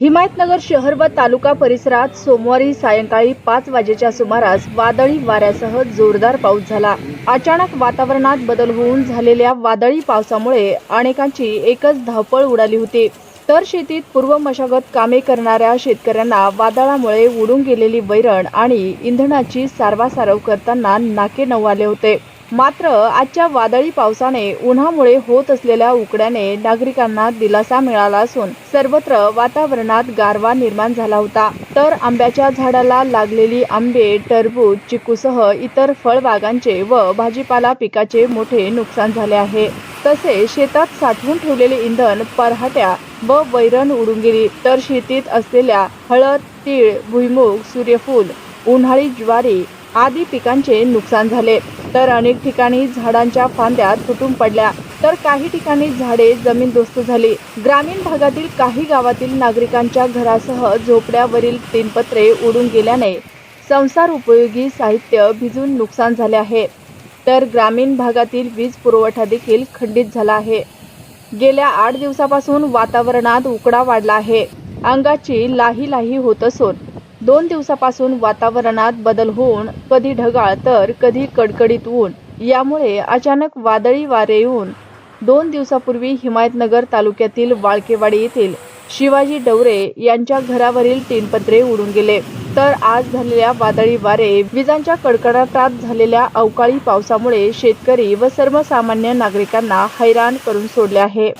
हिमायतनगर शहर व तालुका परिसरात सोमवारी सायंकाळी पाच वाजेच्या सुमारास वादळी वाऱ्यासह जोरदार पाऊस झाला. अचानक वातावरणात बदल होऊन झालेल्या वादळी पावसामुळे अनेकांची एकच धावपळ उडाली होती. तर शेतीत पूर्व मशागत कामे करणाऱ्या शेतकऱ्यांना वादळामुळे उडून गेलेली वैरण आणि इंधनाची सारवासारव करताना नाके नऊ होते. मात्र आजच्या वादळी पावसाने उन्हामुळे होत असलेल्या उकड्याने नागरिकांना दिलासा मिळाला असून सर्वत्र वातावरणात गारवा निर्माण झाला होता. तर आंब्याच्या झाडाला लागलेली आंबे टरबूज चिकूसह इतर फळबागांचे व भाजीपाला पिकाचे मोठे नुकसान झाले आहे. तसे शेतात साठवून ठेवलेले इंधन परहाट्या व वैरण उडून गेली. तर शेतीत असलेल्या हळद तीळ भुईमूग सूर्यफूल उन्हाळी ज्वारी आदी पिकांचे नुकसान झाले. तर अनेक ठिकाणी झाडांच्या फांद्या तुटून पडल्या. तर काही ठिकाणी झाडे जमीनदोस्त झाली. ग्रामीण भागातील काही गावातील नागरिकांच्या घरासह झोपड्यावरील तीनपत्रे उडून गेल्याने संसार उपयोगी साहित्य भिजून नुकसान झाले आहे. तर ग्रामीण भागातील वीज पुरवठा देखील खंडित झाला आहे. गेल्या आठ दिवसापासून वातावरणात उकडा वाढला आहे. अंगाची लाही लाही होत असून दोन दिवसापासून वातावरणात बदल होऊन कधी ढगाळ तर कधी कडकडीत ऊन. यामुळे अचानक वादळी वारे येऊन दोन दिवसापूर्वी हिमायतनगर तालुक्यातील वाळकेवाडी येथील शिवाजी डवरे यांच्या घरावरील तीनपत्रे उडून गेले. तर आज झालेल्या वादळी वारे विजांच्या कडकडाटात झालेल्या अवकाळी पावसामुळे शेतकरी व सर्वसामान्य नागरिकांना हैराण करून सोडले आहे.